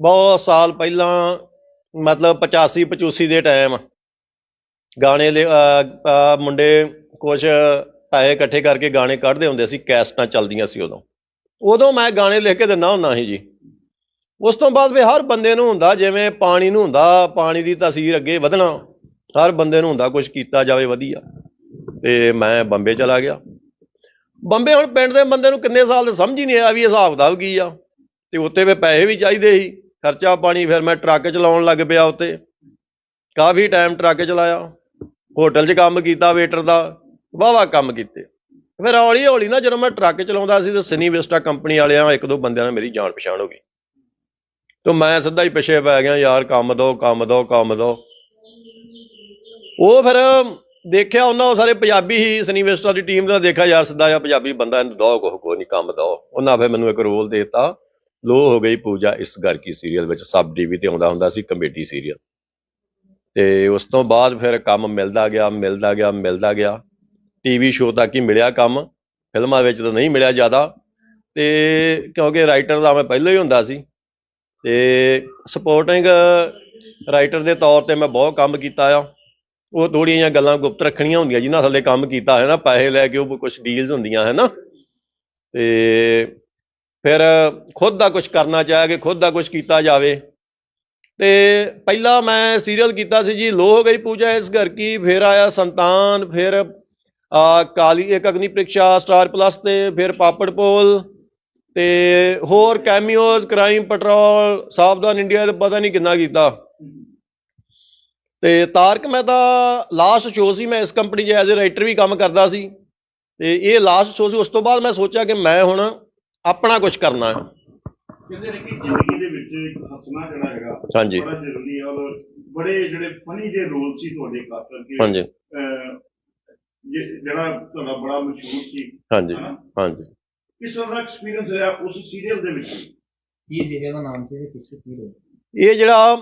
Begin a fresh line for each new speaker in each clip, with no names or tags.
ਬਹੁਤ ਸਾਲ ਪਹਿਲਾਂ, ਮਤਲਬ 85 85 ਦੇ ਟਾਈਮ ਗਾਣੇ ਲਿ- ਮੁੰਡੇ ਕੁਝ ਪੈਸੇ ਇਕੱਠੇ ਕਰਕੇ ਗਾਣੇ ਕੱਢਦੇ ਹੁੰਦੇ ਸੀ, ਕੈਸਟਾਂ ਚੱਲਦੀਆਂ ਸੀ ਉਦੋਂ। ਉਦੋਂ ਮੈਂ ਗਾਣੇ ਲਿਖ ਕੇ ਦਿੰਦਾ ਹੁੰਦਾ ਸੀ ਜੀ। ਉਸ ਤੋਂ ਬਾਅਦ ਵੀ ਹਰ ਬੰਦੇ ਨੂੰ ਹੁੰਦਾ, ਜਿਵੇਂ ਪਾਣੀ ਨੂੰ ਹੁੰਦਾ, ਪਾਣੀ ਦੀ ਤਸੀਰ ਅੱਗੇ ਵਧਣਾ, ਹਰ ਬੰਦੇ ਨੂੰ ਹੁੰਦਾ ਕੁਝ ਕੀਤਾ ਜਾਵੇ ਵਧੀਆ। ਤੇ ਮੈਂ ਬੰਬੇ ਚਲਾ ਗਿਆ। ਬੰਬੇ ਹੁਣ ਪਿੰਡ ਦੇ ਬੰਦੇ ਨੂੰ ਕਿੰਨੇ ਸਾਲ ਦੇ ਸਮਝ ਹੀ ਨਹੀਂ ਆਇਆ ਵੀ ਹਿਸਾਬ ਕਿਤਾਬ ਕੀ ਆ। ਤੇ ਉੱਤੇ ਵੀ ਪੈਸੇ ਵੀ ਚਾਹੀਦੇ ਸੀ, ਖਰਚਾ ਪਾਣੀ, ਫਿਰ ਮੈਂ ਟਰੱਕ ਚਲਾਉਣ ਲੱਗ ਪਿਆ ਉੱਤੇ। ਕਾਫੀ ਟਾਈਮ ਟਰੱਕ ਚਲਾਇਆ, ਹੋਟਲ 'ਚ ਕੰਮ ਕੀਤਾ ਵੇਟਰ ਦਾ ਵਾਵਾ ਕੰਮ ਕੀਤੇ। ਫਿਰ ਹੌਲੀ ਹੌਲੀ ਨਾ ਜਦੋਂ ਮੈਂ ਟਰੱਕ ਚਲਾਉਂਦਾ ਸੀ ਤੇ ਸਿਨੀ ਵਿਸਟਾ ਕੰਪਨੀ ਵਾਲਿਆਂ, ਇੱਕ ਦੋ ਬੰਦਿਆਂ ਨਾਲ ਮੇਰੀ ਜਾਣ ਪਛਾਣ ਹੋ ਗਈ। ਤੇ ਮੈਂ ਸਿੱਧਾ ਹੀ ਪਿੱਛੇ ਪੈ ਗਿਆ, ਯਾਰ, ਕੰਮ ਦੋ ਕੰਮ ਦੋ ਕੰਮ ਦੋ। ਉਹ ਫਿਰ ਦੇਖਿਆ ਉਹਨਾਂ ਉਹ ਸਾਰੇ ਪੰਜਾਬੀ ਹੀ ਸਨੀ ਵਿਸਟਾ ਦੀ ਟੀਮ ਦਾ ਦੇਖਿਆ ਯਾਰ ਸਿੱਧਾ ਆ ਪੰਜਾਬੀ ਬੰਦਾ ਇਹਨੂੰ ਦੋ ਕੋ ਨਹੀਂ ਕੰਮ ਦੋ ਉਹਨਾਂ ਫਿਰ ਮੈਨੂੰ ਇੱਕ ਰੋਲ ਦੇਤਾ। ਲੋ ਹੋ ਗਈ ਪੂਜਾ ਇਸ ਘਰ ਕੀ ਸੀਰੀਅਲ ਵਿੱਚ, ਸਬ ਟੀਵੀ ਤੇ ਆਉਂਦਾ ਹੁੰਦਾ ਸੀ ਕਮੇਡੀ ਸੀਰੀਅਲ ਤੇ ਉਸ ਤੋਂ ਬਾਅਦ ਫਿਰ ਕੰਮ ਮਿਲਦਾ ਗਿਆ ਮਿਲਦਾ ਗਿਆ ਮਿਲਦਾ ਗਿਆ। ਟੀਵੀ ਸ਼ੋਅ ਤੱਕ ਹੀ ਮਿਲਿਆ ਕੰਮ। ਫਿਲਮਾਂ ਵਿੱਚ ਤਾਂ ਨਹੀਂ ਮਿਲਿਆ ਜ਼ਿਆਦਾ। ਤੇ ਕਿਉਂਕਿ ਰਾਈਟਰ ਦਾ ਮੈਂ ਪਹਿਲਾਂ ਹੀ ਹੁੰਦਾ ਸੀ। ਤੇ ਸਪੋਰਟਿੰਗ ਰਾਈਟਰ ਦੇ ਤੌਰ ਤੇ ਮੈਂ ਬਹੁਤ ਕੰਮ ਕੀਤਾ ਆ। ਉਹ ਥੋੜੀਆਂ ਜਿਹੀਆਂ ਗੱਲਾਂ ਗੁਪਤ ਰੱਖਣੀਆਂ ਹੁੰਦੀਆਂ, ਜਿਨ੍ਹਾਂ ਥੱਲੇ ਕੰਮ ਕੀਤਾ ਹੈ ਨਾ, ਪੈਸੇ ਲੈ ਕੇ ਉਹ ਕੁਝ ਡੀਲਸ ਹੁੰਦੀਆਂ, ਹੈ ਨਾ। ਤੇ ਫਿਰ ਖੁਦ ਦਾ ਕੁਝ ਕਰਨਾ ਚਾਹਿਆ ਕਿ ਖੁਦ ਦਾ ਕੁਝ ਕੀਤਾ ਜਾਵੇ। ਤੇ ਪਹਿਲਾਂ ਮੈਂ ਸੀਰੀਅਲ ਕੀਤਾ ਸੀ ਜੀ, ਲੋ ਹੋ ਗਈ ਪੂਜਾ ਇਸ ਘਰ ਕੀ, ਫਿਰ ਆਇਆ ਸੰਤਾਨ, ਫਿਰ ਆ ਕਾਲੀ, ਇੱਕ ਅਗਨੀ ਪ੍ਰੀਖਿਆ, ਸਟਾਰ ਪਲੱਸ ਤੇ, ਫਿਰ ਪਾਪੜ ਪੋਲ, ਤੇ ਹੋਰ cameos, crime patrol, Savdhaan India ਤੇ ਪਤਾ ਨਹੀਂ ਕਿੰਨਾ ਕੀਤਾ। ਤੇ ਤਾਰਕ ਮਹਿਤਾ ਲਾਸਟ ਸ਼ੋਅ ਸੀ ਮੈਂ ਇਸ ਕੰਪਨੀ 'ਚ ਐਜ਼ ਅ ਰਾਈਟਰ ਵੀ ਕੰਮ ਕਰਦਾ ਸੀ। ਤੇ ਇਹ ਲਾਸਟ ਸ਼ੋਅ ਸੀ ਉਸ ਤੋਂ ਬਾਅਦ ਮੈਂ ਸੋਚਿਆ ਕਿ ਮੈਂ ਹੁਣ ਆਪਣਾ ਕੁਝ ਕਰਨਾ ਹੈ।
ਕਹਿੰਦੇ ਨੇ ਕਿ ਜ਼ਿੰਦਗੀ ਦੇ ਵਿੱਚ ਹੱਸਣਾ ਜਿਹੜਾ ਹੈਗਾ
ਹਾਂਜੀ।
ਬੜਾ ਜ਼ਰੂਰੀ ਹੈ ਔਰ ਬੜੇ ਜਿਹੜੇ ਫਨੀ ਜੇ ਰੋਲ ਸੀ ਤੁਹਾਡੇ ਖਾਸ ਕਰਕੇ।
ਹਾਂਜੀ।
ਜਿਹੜਾ ਤੁਹਾਡਾ ਬੜਾ ਮਸ਼ਹੂਰ ਸੀ।
ਹਾਂਜੀ? ਹਾਂਜੀ।
ਕਿਸ ਤਰ੍ਹਾਂ ਦਾ ਐਕਸਪੀਰੀਅੰਸ ਰਿਹਾ ਉਸ ਸੀਰੀਅਲ ਦੇ ਵਿੱਚ?
ਕੀ ਸੀਰੀਅਲ ਦਾ ਨਾਮ ਸੀ? ਕਿੱਥੇ ਕੀ ਹੋਇਆ
ਇਹ ਜਿਹੜਾ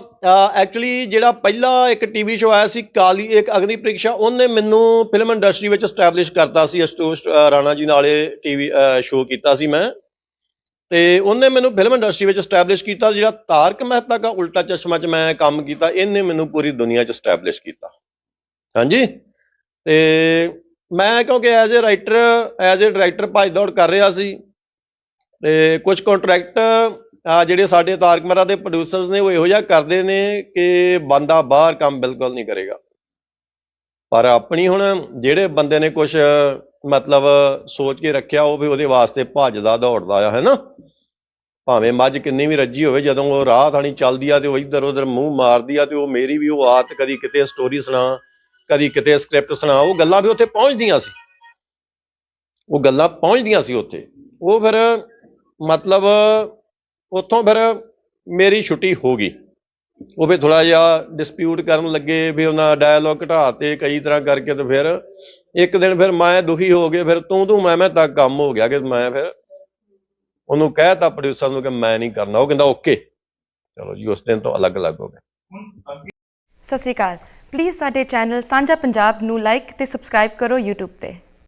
ਐਕਚੁਅਲੀ ਜਿਹੜਾ ਪਹਿਲਾ ਇੱਕ ਟੀਵੀ ਸ਼ੋਅ ਆਇਆ ਸੀ, ਕਾਲੀ, ਇੱਕ ਅਗਨੀ ਪ੍ਰੀਖਿਆ ਉਹਨੇ ਮੈਨੂੰ ਫਿਲਮ ਇੰਡਸਟਰੀ ਵਿੱਚ ਸਟੈਬਲਿਸ਼ ਕਰਤਾ ਸੀ ਅਸਤੋਸ਼ ਰਾਣਾ ਜੀ ਨਾਲੇ ਟੀਵੀ ਸ਼ੋਅ ਕੀਤਾ ਸੀ ਮੈਂ। ਤੇ ਉਹਨੇ ਮੈਨੂੰ ਫਿਲਮ ਇੰਡਸਟਰੀ ਵਿੱਚ ਸਟੈਬਲਿਸ਼ ਕੀਤਾ, ਜਿਹੜਾ ਤਾਰਕ ਮਹਿਤਾ ਦਾ ਉਲਟਾ ਚਸ਼ਮਾ 'ਚ ਮੈਂ ਕੰਮ ਕੀਤਾ, ਇਹਨੇ ਮੈਨੂੰ ਪੂਰੀ ਦੁਨੀਆ 'ਚ ਸਟੈਬਲਿਸ਼ ਕੀਤਾ। ਹਾਂਜੀ? ਤੇ ਮੈਂ ਕਿਉਂਕਿ as a writer as a director ਭੱਜ ਦੌੜ ਕਰ ਰਿਹਾ ਸੀ, ਤੇ ਕੁਝ ਕੰਟਰੈਕਟ ਜਿਹੜੇ ਸਾਡੇ ਤਾਰਕ ਮਹਿਤਾ ਦੇ ਪ੍ਰੋਡਿਊਸਰਸ ਨੇ, ਉਹ ਇਹੋ ਜਿਹਾ ਕਰਦੇ ਨੇ ਕਿ ਬੰਦਾ ਬਾਹਰ ਕੰਮ ਬਿਲਕੁਲ ਨਹੀਂ ਕਰੇਗਾ। ਪਰ ਆਪਣੀ ਹੁਣ ਜਿਹੜੇ ਬੰਦੇ ਨੇ ਕੁਝ ਮਤਲਬ ਸੋਚ ਕੇ ਰੱਖਿਆ, ਉਹ ਵੀ ਉਹਦੇ ਵਾਸਤੇ ਭੱਜਦਾ, ਦੌੜਦਾ ਆ ਹੈ ਨਾ ਭਾਵੇਂ ਮੱਝ ਕਿੰਨੀ ਵੀ ਰੱਜੀ ਹੋਵੇ, ਜਦੋਂ ਉਹ ਰਾਹ ਥਾਣੀ ਚੱਲਦੀ ਆ ਤੇ ਉਹ ਇੱਧਰ ਉੱਧਰ ਮੂੰਹ ਮਾਰਦੀ ਆ ਤੇ ਉਹ ਮੇਰੀ ਵੀ ਉਹ ਆਤ ਕਦੀ ਕਿਤੇ ਸਟੋਰੀ ਸੁਣਾ, ਕਦੀ ਕਿਤੇ ਸਕ੍ਰਿਪਟ ਸੁਣਾ, ਉਹ ਗੱਲਾਂ ਵੀ ਉੱਥੇ ਪਹੁੰਚਦੀਆਂ ਸੀ। ਉਹ ਗੱਲਾਂ ਪਹੁੰਚਦੀਆਂ ਸੀ ਉੱਥੇ। ਉਹ ਫਿਰ ਮਤਲਬ ਉੱਥੋਂ ਫਿਰ ਮੇਰੀ ਛੁੱਟੀ ਹੋ ਗਈ। ਉਹ ਵੀ ਥੋੜਾ ਜਿਹਾ ਡਿਸਪਿਊਟ ਕਰਨ ਲੱਗੇ ਵੀ ਉਹਨਾਂ ਡਾਇਲੋਗ ਘਟਾਤੇ ਕਈ ਤਰ੍ਹਾਂ ਕਰਕੇ ਤੇ ਫਿਰ ਇੱਕ ਦਿਨ ਫਿਰ ਮੈਂ ਦੁਖੀ ਹੋ ਗਿਆ ਫਿਰ ਤੂੰ ਤੂੰ ਮੈਂ ਮੈਂ ਤੱਕ ਕੰਮ ਹੋ ਗਿਆ ਕਿ ਮੈਂ ਫਿਰ ਉਹਨੂੰ ਕਹਿਤਾ ਪ੍ਰੋਡਿਊਸਰ ਨੂੰ ਕਿ ਮੈਂ ਨਹੀਂ ਕਰਨਾ। ਉਹ ਕਹਿੰਦਾ, ਓਕੇ, ਚਲੋ ਜੀ, ਉਸ ਦਿਨ ਤੋਂ ਅਲੱਗ-ਅਲੱਗ ਹੋ ਗਏ।
ਸਤਿ ਸ਼੍ਰੀ ਅਕਾਲ। ਪਲੀਜ਼ ਸਾਡੇ ਚੈਨਲ ਸਾਂਝਾ ਪੰਜਾਬ ਨੂੰ ਲਾਈਕ ਤੇ ਸਬਸਕ੍ਰਾਈਬ ਕਰੋ YouTube ਤੇ।